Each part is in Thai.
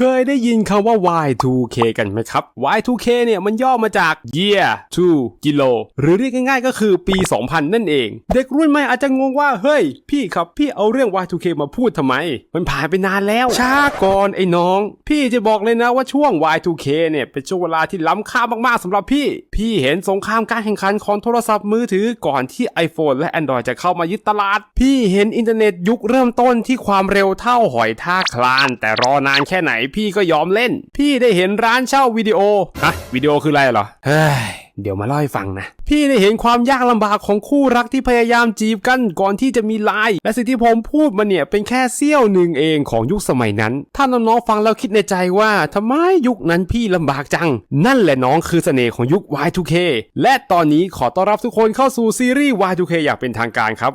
เคยได้ยินคำว่า Y2K กันไหมครับ Y2K เนี่ยมันย่อมาจาก Year to Kilo หรือเรียกง่ายๆก็คือปี 2000 นั่นเอง เด็กรุ่นใหม่อาจจะงงว่า เฮ้ย พี่ครับพี่เอาเรื่อง Y2K มาพูดทำไม มันผ่านไปนานแล้วช้าก่อนไอ้น้อง พี่จะบอกเลยนะว่าช่วง Y2K เนี่ยเป็นช่วงเวลาที่ล้ำค่ามากๆสำหรับพี่ พี่เห็นสงครามการแข่งขันของโทรศัพท์มือถือก่อนที่ iPhone และ Android จะเข้ามายึดตลาด พี่เห็นอินเทอร์เน็ตยุคเริ่มต้นที่ความเร็วเท่าหอยท่าคลาน แต่รอนานแค่ไหนพี่ก็ยอมเล่น พี่ได้เห็นร้านเช่าวิดีโอฮะวิดีโอคืออะไรเหรอเฮ้ยเดี๋ยวมาเล่าให้ฟังนะ พี่ได้เห็นความยากลำบากของคู่รักที่พยายามจีบกันก่อนที่จะมีไลน์และสิ่งที่ผมพูดมาเนี่ยเป็นแค่เสี้ยวหนึ่งเองของยุคสมัยนั้น ถ้าน้องๆฟังแล้วคิดในใจว่าทำไมยุคนั้นพี่ลำบากจัง นั่นแหละน้องคือเสน่ห์ของยุค Y2K และตอนนี้ขอต้อนรับทุกคนเข้าสู่ซีรีส์ Y2K อย่างเป็นทางการครับ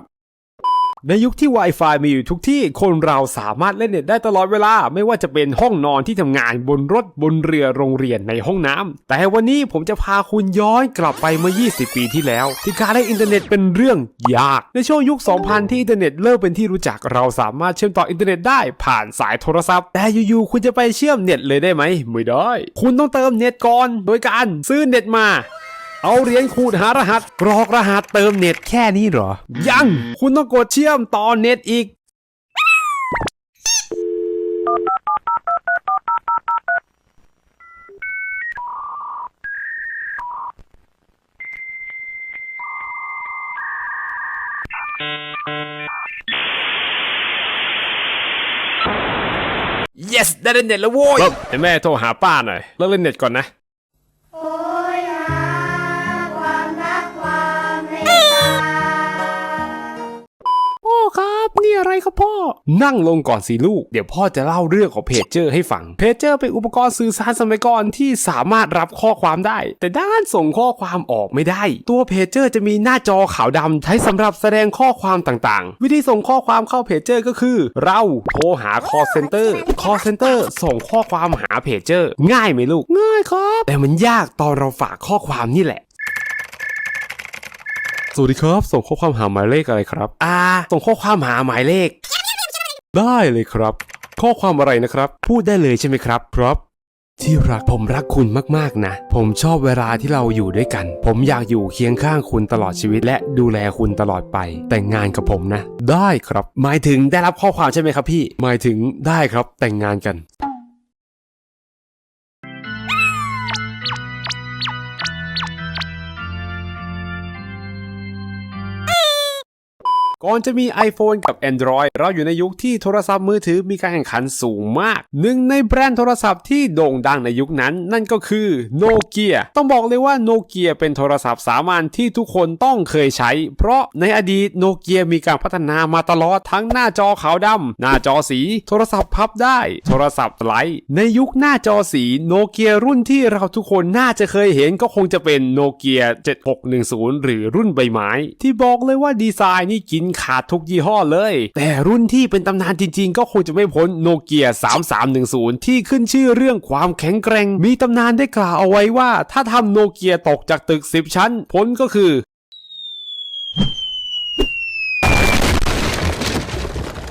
ในยุคที่ Wi-Fi มีอยู่ทุกที่คนเราสามารถเล่นเน็ตได้ตลอดเวลา ไม่ว่าจะเป็นห้องนอนที่ทำงานบนรถบนเรือโรงเรียนในห้องน้ำแต่วันนี้ผมจะพาคุณย้อนกลับไปเมื่อ 20 ปีที่แล้ว ที่การเล่นอินเทอร์เน็ตเป็นเรื่องยาก ในช่วงยุค 2000 ที่อินเทอร์เน็ตเริ่มเป็นที่รู้จักเราสามารถเชื่อมต่ออินเทอร์เน็ตได้ผ่านสายโทรศัพท์ แต่อยู่ๆคุณจะไปเชื่อมเน็ตเลยได้ไหมไม่ได้ คุณต้องเติมเน็ตก่อน โดยการซื้อเน็ตมา เอาเหรียญขูดหารหัส กรอกรหัสเติมเน็ตแค่นี้เหรอ ยัง คุณต้องกดเชื่อมต่อเน็ตอีก yes ได้เล่นเน็ตแล้วโว้ยให้แม่โทรหาป้าหน่อยเลิกเล่นเน็ตก่อนนะ บนี่อะไรครับพ่อ นั่งลงก่อนสิลูก เดี๋ยวพ่อจะเล่าเรื่องของเพจเจอร์ให้ฟัง เพจเจอร์เป็นอุปกรณ์สื่อสารสมัยก่อนที่สามารถรับข้อความได้ แต่ด้านส่งข้อความออกไม่ได้ ตัวเพจเจอร์จะมีหน้าจอขาวดำใช้สำหรับแสดงข้อความต่างๆ วิธีส่งข้อความเข้าเพจเจอร์ก็คือ เราโทรหา call center call center ส่งข้อความหาเพจเจอร์ง่ายไหมลูก ง่ายครับ แต่มันยากตอนเราฝากข้อความนี่แหละ สวัสดีครับ ส่งข้อความหาหมายเลขอะไรครับ อ่า ส่งข้อความหาหมายเลข ได้เลยครับ ข้อความอะไรนะครับ พูดได้เลยใช่ไหมครับครับที่รักผมรักคุณมากๆนะ ผมชอบเวลาที่เราอยู่ด้วยกัน ผมอยากอยู่เคียงข้างคุณตลอดชีวิต และดูแลคุณตลอดไป แต่งงานกับผมนะ ได้ครับ หมายถึงได้รับข้อความใช่ไหมครับพี่ หมายถึงได้ครับแต่งงานกัน ก่อนจะมี iPhone กับ Android เราอยู่ในยุคที่โทรศัพท์มือถือมีการแข่งขันสูงมาก หนึ่งในแบรนด์โทรศัพท์ที่โด่งดังในยุคนั้น นั่นก็คือโนเกียต้องบอกเลยว่าโนเกียเป็นโทรศัพท์สามัญที่ทุกคนต้องเคยใช้ เพราะในอดีตโนเกียมีการพัฒนามาตลอดทั้งหน้าจอขาวดำหน้าจอสี โทรศัพท์พับได้ โทรศัพท์ไลท์ในยุคหน้าจอสีโนเกียรุ่นที่เราทุกคนน่าจะเคยเห็นก็คงจะเป็นโนเกีย7610 หรือรุ่นใบไม้ ที่บอกเลยว่าดีไซน์นี่กินขาดทุกยี่ห้อเลย แต่รุ่นที่เป็นตำนานจริงๆ ก็คงจะไม่พ้นโนเกีย3310 ที่ขึ้นชื่อเรื่องความแข็งแกร่ง มีตำนานได้กล่าวเอาไว้ว่า ถ้าทำโนเกียตกจากตึก 10 ชั้น ผลก็คือ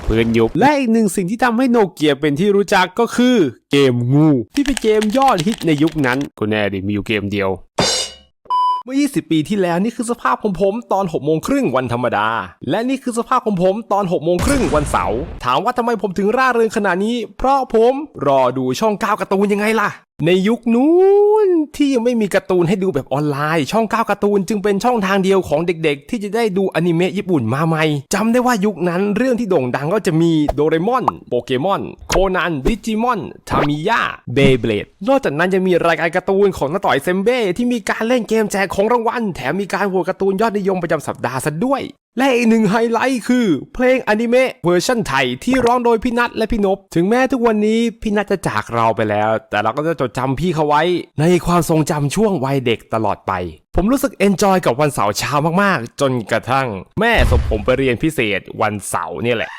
ปืนยุบและอีกหนึ่งสิ่งที่ทำให้โนเกียเป็นที่รู้จักก็คือเกมงู ที่เป็นเกมยอดฮิตในยุคนั้นก็แน่ดิมีอยู่เกมเดียวื่อ20 ปีที่แล้วนี่คือสภาพของผมตอน6โมงครึ่งวันธรรมดา และนี่คือสภาพของผมตอน6โมงครึ่งวันเสาร์ถามว่าทำไมผมถึงร่าเริงขนาดนี้ เพราะผมรอดูช่องก้าวการ์ตูนยังไงล่ะ ในยุคนู้นที่ยังไม่มีการ์ตูนให้ดูแบบออนไลน์ ช่องก้าวการ์ตูนจึงเป็นช่องทางเดียวของเด็กๆ ที่จะได้ดูอนิเมะญี่ปุ่นมาใหม่จำได้ว่ายุคนั้นเรื่องที่โด่งดังก็จะมีโดเรมอนโปเกมอนโคนันดิจิมอนทามิยะเบเบลดนอกจากนั้นยังมีรายการการ์ตูนของน้าต่อยเซมเบ้ที่มีการเล่นเกมแจกของรางวัล แถมมีการโหวตการ์ตูนยอดนิยมประจำสัปดาห์ซะด้วย และอีกหนึ่งไฮไลท์คือ เพลงอนิเมะเวอร์ชันไทยที่ร้องโดยพี่นัทและพี่นพถึงแม้ทุกวันนี้พี่นัทจะจากเราไปแล้ว แต่เราก็จะจดจำพี่เขาไว้ ในความทรงจำช่วงวัยเด็กตลอดไป ผมรู้สึกเอนจอยกับวันเสาร์เช้ามากๆ จนกระทั่ง แม่ส่งผมไปเรียนพิเศษวันเสาร์เนี่ยแหละ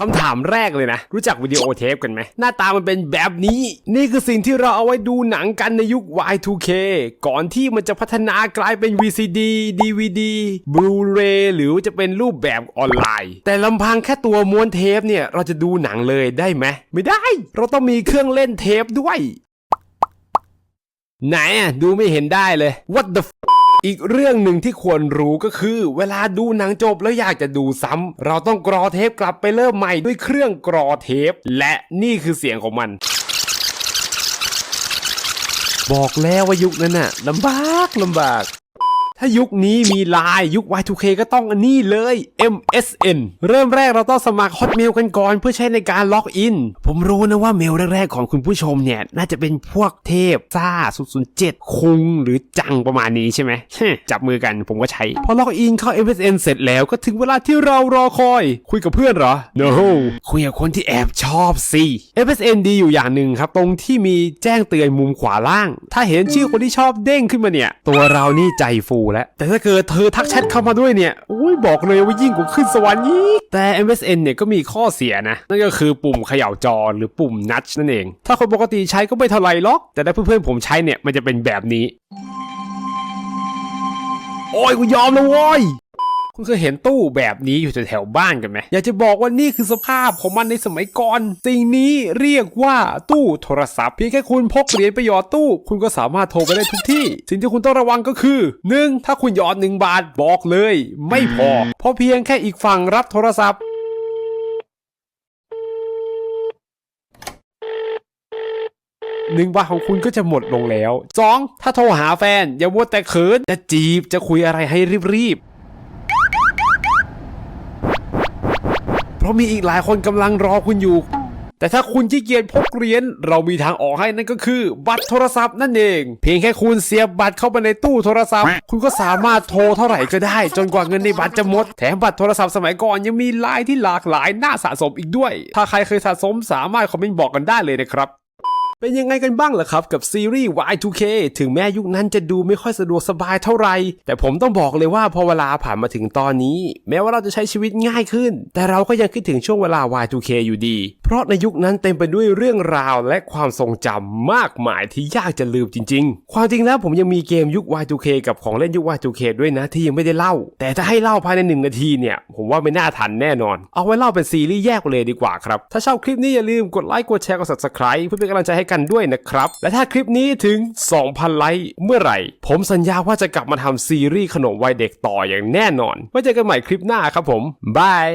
คำถามแรกเลยนะ รู้จักวิดีโอเทปกันไหม หน้าตามันเป็นแบบนี้ นี่คือสิ่งที่เราเอาไว้ดูหนังกันในยุค Y2K ก่อนที่มันจะพัฒนากลายเป็น VCD DVD Blu-ray หรือจะเป็นรูปแบบออนไลน์ แต่ลำพังแค่ตัวม้วนเทปเนี่ยเราจะดูหนังเลยได้ไหม ไม่ได้ เราต้องมีเครื่องเล่นเทปด้วย ไหนอะดูไม่เห็นได้เลย What the f อีกเรื่องหนึ่งที่ควรรู้ก็คือ เวลาดูหนังจบแล้วอยากจะดูซ้ำเราต้องกรอเทปกลับไปเริ่มใหม่ด้วยเครื่องกรอเทป และนี่คือเสียงของมันบอกแล้วว่ายุคนั้นน่ะลำบากลำบาก ถ้ายุคนี้มีไลน์ยุค Y2K ก็ต้องอันนี้เลย MSN เริ่มแรกเราต้องสมัคร Hotmail กันก่อนเพื่อใช้ในการล็อกอิน ผมรู้นะว่าเมลแรกๆของคุณผู้ชมเนี่ย น่าจะเป็นพวกเทพซ่า007 คุงหรือจังประมาณนี้ใช่ไหมฮะจับมือกันผมก็ใช้ พอล็อกอินเข้า MSN เสร็จแล้วก็ถึงเวลาที่เรารอคอย คุยกับเพื่อนเหรอ no คุยกับคนที่แอบชอบสิ MSN ดีอยู่อย่างหนึ่งครับ ตรงที่มีแจ้งเตือนมุมขวาล่าง ถ้าเห็นชื่อคนที่ชอบเด้งขึ้นมาเนี่ย ตัวเรานี่ใจฟูแล้ว แต่ถ้าเกิดเธอทักแชทเข้ามาด้วยเนี่ยอุ้ยบอกเลยว่ายิ่งกว่าขึ้นสวรรค์อีกแต่ MSN เนี่ยก็มีข้อเสียนะ นั่นก็คือปุ่มเขย่าจอหรือปุ่มนัชนั่นเอง ถ้าคนปกติใช้ก็ไม่เท่าไหร่หรอก แต่ถ้าเพื่อนๆผมใช้เนี่ยมันจะเป็นแบบนี้ โอ้ยกูยอมแล้วโว้ย คุณเคยเห็นตู้แบบนี้อยู่แถวๆบ้านกันไหมอยากจะบอกว่านี่คือสภาพของมันในสมัยก่อน สิ่งนี้เรียกว่าตู้โทรศัพท์เพียงแค่คุณพกเหรียญไปหยอดตู้ คุณก็สามารถโทรไปได้ทุกที่ สิ่งที่คุณต้องระวังก็คือ 1. ถ้าคุณหยอด 1 บาทบอกเลย ไม่พอ เพราะเพียงแค่อีกฝั่งรับโทรศัพท์หนึ่งบาทของคุณก็จะหมดลงแล้ว 2. ถ้าโทรหาแฟน อย่ามัวแต่เขินจะจีบจะคุยอะไรให้รีบๆ เพ ราะมีอีกหลายคนกำลังรอคุณอยู่ แต่ถ้าคุณขี้เกียจพกเหรียญเรามีทางออกให้นั่นก็คือ บัตรโทรศัพท์นั่นเอง เพียงแค่คุณเสียบบัตรเข้าไปในตู้โทรศัพท์ คุณก็สามารถโทรเท่าไหร่ก็ได้ จนกว่าเงินในบัตรจะหมด แถมบัตรโทรศัพท์สมัยก่อนยังมีลายที่หลากหลายน่าสะสมอีกด้วย ถ้าใครเคยสะสมสามารถคอมเมนต์บอกกันได้เลยนะครับ เป็นยังไงกันบ้างล่ะครับกับซีรีส์ Y2K ถึงแม้ยุคนั้นจะดูไม่ค่อยสะดวกสบายเท่าไหร่แต่ผมต้องบอกเลยว่าพอเวลาผ่านมาถึงตอนนี้ แม้ว่าเราจะใช้ชีวิตง่ายขึ้น แต่เราก็ยังคิดถึงช่วงเวลา Y2K อยู่ดี เพราะในยุคนั้นเต็มไปด้วยเรื่องราวและความทรงจำมากมายที่ยากจะลืมจริง ๆ ความจริงแล้วผมยังมีเกมยุค Y2K กับของเล่นยุค Y2K ด้วยนะที่ยังไม่ได้เล่า แต่ถ้าให้เล่าภายในหนึ่งนาทีเนี่ยผมว่าไม่น่าทันแน่นอน เอาไว้เล่าเป็นซีรีส์แยกเลยดีกว่าครับถ้าชอบคลิปนี้อย่าลืมกดไลค์กดแชร์กด subscribe เพื่อเป็นกำลังใจให้กันด้วยนะครับ และถ้าคลิปนี้ถึง 2,000 ไลค์เมื่อไหร่ ผมสัญญาว่าจะกลับมาทำซีรีส์ขนมวัยเด็กต่ออย่างแน่นอนไว้เจอกันใหม่คลิปหน้าครับผมบาย